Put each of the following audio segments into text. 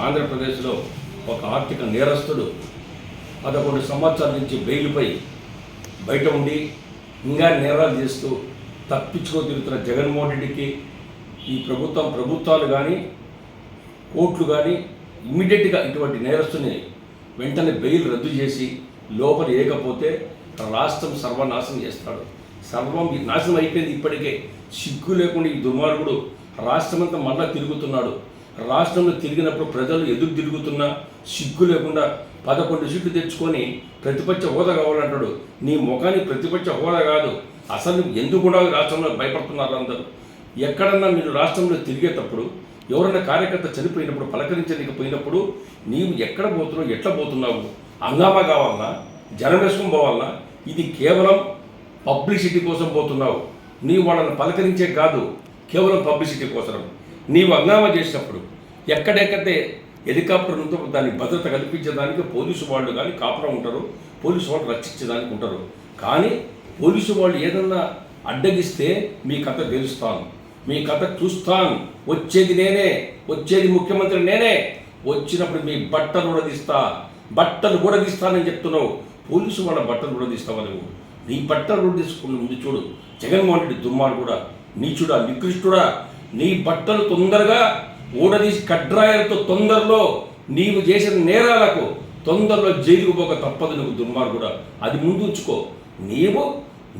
ఆంధ్రప్రదేశ్లో ఒక ఆర్థిక నేరస్తుడు పదకొండు సంవత్సరాల నుంచి బెయిల్పై బయట ఉండి ఇంకా నేరాలు చేస్తూ తప్పించుకో తిరుగుతున్న జగన్మోహన్ రెడ్డికి ఈ ప్రభుత్వం ప్రభుత్వాలు కానీ కోర్టులు కానీ ఇమ్మీడియట్గా ఇటువంటి నేరస్తుని వెంటనే బెయిల్ రద్దు చేసి లోపల వేయకపోతే రాష్ట్రం సర్వనాశనం చేస్తాడు. సర్వం నాశనం అయిపోయింది ఇప్పటికే. సిగ్గు లేకుండా ఈ దుర్మార్గుడు రాష్ట్రమంతా మళ్ళా తిరుగుతున్నాడు. రాష్ట్రంలో తిరిగినప్పుడు ప్రజలు ఎదురు తిరుగుతున్నా? సిగ్గు లేకుండా పదకొండు సీట్లు తెచ్చుకొని ప్రతిపక్ష హోదా కావాలంటాడు. నీ ముఖానికి ప్రతిపక్ష హోదా కాదు. అసలు ఎందుకు కూడా రాష్ట్రంలో భయపడుతున్నారు అందరూ? ఎక్కడన్నా మీరు రాష్ట్రంలో తిరిగేటప్పుడు ఎవరైనా కార్యకర్త చనిపోయినప్పుడు పలకరించలేకపోయినప్పుడు పోయినప్పుడు నీవు ఎక్కడ పోతున్నావు ఎట్లా పోతున్నావు? హంగామా కావాలన్నా జనవేశం పోవాలన్నా ఇది కేవలం పబ్లిసిటీ కోసం పోతున్నావు. నీవు వాళ్ళని పలకరించే కాదు కేవలం పబ్లిసిటీ కోసం నీవు హంగామా చేసినప్పుడు ఎక్కడెక్కడైతే హెలికాప్టర్ ఉంటే దానికి భద్రత కల్పించడానికి పోలీసు వాళ్ళు కానీ కాపురం ఉంటారు పోలీసు వాళ్ళు రక్షించడానికి ఉంటారు. కానీ పోలీసు వాళ్ళు ఏదన్నా అడ్డగిస్తే మీ కథ తెలుస్తాను. మీ కథ చూస్తాను. వచ్చేది నేనే వచ్చేది ముఖ్యమంత్రి నేనే. వచ్చినప్పుడు మీ బట్టలు కూడా తీస్తా బట్టలు కూడా తీస్తానని చెప్తున్నావు. పోలీసు వాళ్ళ బట్టలు కూడా తీస్తావా నువ్వు? నీ బట్టలు కూడా తీసుకున్న ముందు చూడు. జగన్మోహన్ రెడ్డి దుమ్మాడు కూడా నీచుడా నికృష్టుడా. నీ బట్టలు తొందరగా ఊడదీసి కడ్రాయలతో తొందరలో నీవు చేసిన నేరాలకు తొందరలో జైలుకు పోక తప్పదు నువ్వు దుర్మార్గుడా. అది ముందు ఉంచుకో. నీవు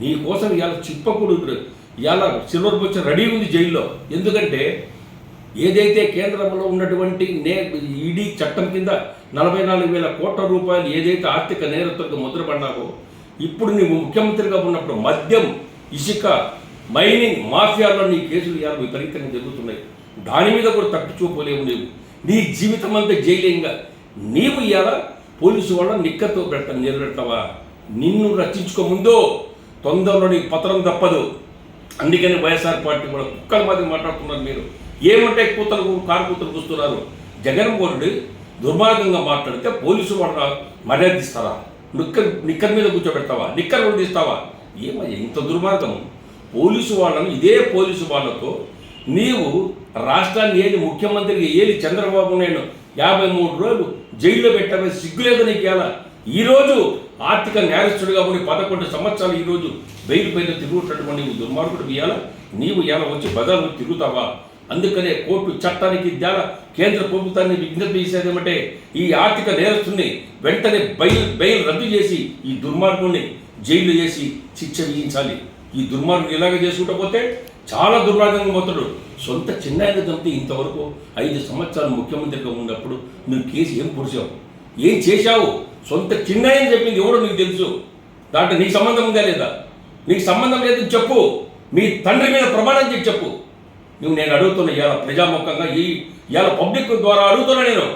నీ కోసం ఇవాళ చిప్పకూడదు ఇవాళ సిల్వర్ బొచ్చ రెడీ ఉంది జైల్లో. ఎందుకంటే ఏదైతే కేంద్రంలో ఉన్నటువంటి నే ఈడీ చట్టం కింద నలభై నాలుగు వేల కోట్ల రూపాయలు ఏదైతే ఆర్థిక నేరస్తులకు ముద్రపడినావో ఇప్పుడు నీవు ముఖ్యమంత్రిగా ఉన్నప్పుడు మద్యం ఇసుక మైనింగ్ మాఫియాలో నీ కేసులు ఇవాళ విపరీతంగా జరుగుతున్నాయి. దాని మీద కూడా తప్పించుకోలేవు నీవు. నీ జీవితం అంతా జైలేంగా. నీవు ఇవాళ పోలీసు వాళ్ళ నిక్కతో పెడతా నిలబెడతావా? నిన్ను రక్షించుకో తొందరలో నీకు పత్రం తప్పదు. అందుకని వైఎస్ఆర్ పార్టీ కూడా కుక్కల మాదిరి మాట్లాడుతున్నారు మీరు. ఏమంటే కూతలు కారు కూతలు కూస్తున్నారు? జగన్మోహనుడు దుర్మార్గంగా మాట్లాడితే పోలీసు వాళ్ళ మర్యాద ఇస్తారా? నిక్కర్ నిక్కర్ మీద కూర్చోబెడతావా? నిక్కర్ కూడా తీస్తావా? ఏమయ్యా ఇంత దుర్మార్గం పోలీసు వాళ్ళను ఇదే పోలీసు వాళ్ళతో నీవు రాష్ట్రాన్ని ఏది ముఖ్యమంత్రికి ఏది చంద్రబాబు నాయుడు యాభై మూడు రోజులు జైల్లో పెట్టామే సిగ్గులేదు నీకు ఎలా? ఈరోజు ఆర్థిక నేరస్తుడిగా ఉండి పదకొండు సంవత్సరాలు ఈరోజు బెయిల్ పైన తిరుగుతున్నటువంటి నీవు దుర్మార్గుడు ఇవ్వాలా నీవు ఎలా వచ్చి బదాలు తిరుగుతావా? అందుకనే కోర్టు చట్టానికి ఇద్దాల? కేంద్ర ప్రభుత్వాన్ని విజ్ఞప్తి చేసేదేమంటే ఈ ఆర్థిక నేరస్తుని వెంటనే బెయిల్ బెయిల్ రద్దు చేసి ఈ దుర్మార్గుని జైలు చేసి శిక్ష విధించాలి. ఈ దుర్మార్గం ఇలాగ చేసుకుంటూ పోతే చాలా దుర్మార్గంగా పోతాడు. సొంత చిన్నాయన చంపితే ఇంతవరకు ఐదు సంవత్సరాలు ముఖ్యమంత్రిగా ఉన్నప్పుడు నువ్వు కేసు ఏం పొడిచావు? ఏం చేశావు? సొంత చిన్నాయని చెప్పింది ఎవడో నీకు తెలుసు. దాంట్లో నీకు సంబంధం ఉందా లేదా? నీకు సంబంధం లేదని చెప్పు. మీ తండ్రి మీద ప్రమాణం చేసి చెప్పు. నువ్వు నేను అడుగుతున్నా ఇవాళ ప్రజాముఖంగా ఈ ఇవాళ పబ్లిక్ ద్వారా అడుగుతున్నా నేను.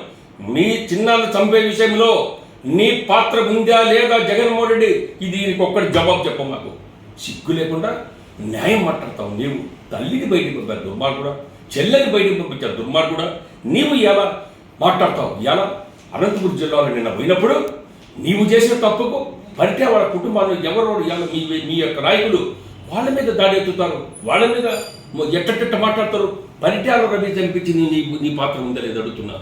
మీ చిన్నాన్ని చంపే విషయంలో నీ పాత్ర ఉందా లేదా జగన్మోహన్ రెడ్డి? ఇది దీనికి ఒక్కటి జవాబు చెప్పు మాకు. సిగ్గు లేకుండా న్యాయం మాట్లాడతావు. నీవు తల్లిని బయటికి పంపారు దుర్మార్గుడా. చెల్లెని బయటికి పంపించారు దుర్మార్గుడా. నీవు ఎలా మాట్లాడతావు. ఎలా అనంతపురం జిల్లాలో నిన్న పోయినప్పుడు నీవు చేసిన తప్పుకు పరిటే వాళ్ళ కుటుంబాల్లో ఎవరు ఎలా మీ మీ యొక్క నాయకులు వాళ్ళ మీద దాడి ఎత్తుతారు వాళ్ళ మీద ఎట్టట్ట మాట్లాడతారు. పరిటాల రవి చనిపించింది నీ నీ పాత్ర ఉందా లేదు అడుగుతున్నా.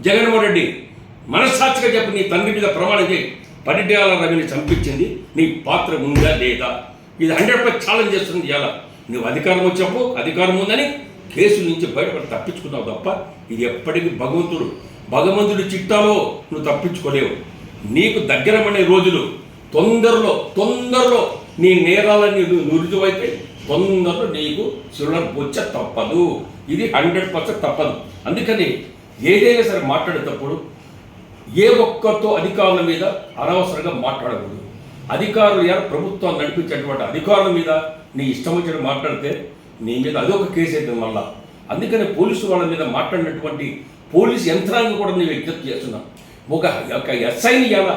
జగన్మోహన్ రెడ్డి మనస్సాక్షిగా చెప్పి నీ తండ్రి మీద ప్రమాణం చేయి. పరిటాల రవిని చంపించింది నీ పాత్ర ఉందా లేదా? ఇది హండ్రెడ్ పర్సెంట్ ఛాలెంజ్ చేస్తుంది ఇలా నువ్వు అధికారం వచ్చావు అధికారం ఉందని కేసుల నుంచి బయటపడి తప్పించుకున్నావు తప్ప ఇది ఎప్పటికీ భగవంతుడు భగవంతుడి చిట్టాలో నువ్వు తప్పించుకోలేవు. నీకు దగ్గరమనే రోజులు తొందరలో తొందరలో నీ నేరాలని నువ్వు రుజువైతే తొందరలో నీకు సులభ వచ్చే తప్పదు. ఇది హండ్రెడ్ పర్సెంట్ తప్పదు. అందుకని ఏదైనా సరే మాట్లాడేటప్పుడు ఏ ఒక్కరితో అధికారుల మీద అనవసరంగా మాట్లాడకూడదు. అధికారులు ఎవరు ప్రభుత్వం నడిపించేటువంటి అధికారుల మీద నీ ఇష్టం వచ్చిన మాట్లాడితే నీ మీద అదొక కేసు అయితే మళ్ళా. అందుకని పోలీసు వాళ్ళ మీద మాట్లాడినటువంటి పోలీసు యంత్రాంగం కూడా నేను విజ్ఞప్తి చేస్తున్నాను ఒక ఒక ఎస్ఐని ఎలా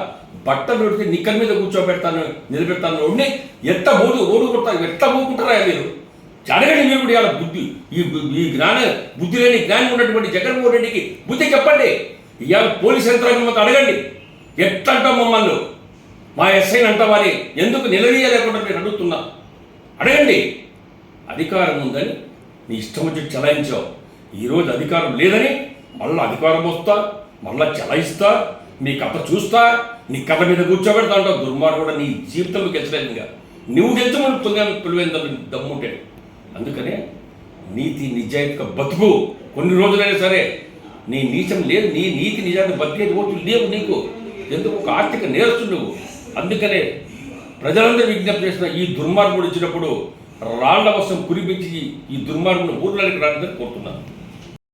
బట్టలు పెడితే నిక్కల మీద కూర్చోబెడతాను నిలబెడతాను ఉండి ఎట్ట ఓడు ఓడుకుంటారు ఎట్ట పోకుంటారా మీరు? అడగండి మీరు కూడా ఇలా బుద్ధి ఈ ఈ జ్ఞాన బుద్ధి లేని జ్ఞానం ఉన్నటువంటి జగన్మోహన్ రెడ్డికి బుద్ధి చెప్పండి. ఇవాళ పోలీస్ యంత్రాంగం మొత్తం అడగండి. ఎట్టంటాం మమ్మల్ని? మా ఎస్ఐని అంటామని ఎందుకు నిలదీయలేకుండా నేను అడుగుతున్నా అడగండి. అధికారం ఉందని నీ ఇష్టం వచ్చి చలాయించావు. ఈరోజు అధికారం లేదని మళ్ళీ అధికారం వస్తా మళ్ళా చెలాయిస్తా నీ కథ చూస్తా నీ కథ మీద కూర్చోబెడతా అంటావు. దుర్మార్గుడు నీ జీవితంలో గెలిచలేదు ఇంకా. నువ్వు గెలిచమని పిల్లగా పిలువైంది దమ్ముంటే అందుకనే నీతి నిజాయితీగా బతుకు కొన్ని రోజులైనా సరే నీ నీచం లేదు నీ నీతి నిజాయితీ బతికే ఓట్లు లేవు నీకు. ఎందుకు? ఒక ఆర్థిక నేరస్తు నువ్వు. అందుకనే ప్రజలందరూ విజ్ఞప్తి చేసిన ఈ దుర్మార్గుడు ఇచ్చినప్పుడు రాళ్ళ వర్షం కురిపించి ఈ దుర్మార్గుడు ఊర్లోకి రాదని కోరుతున్నాను.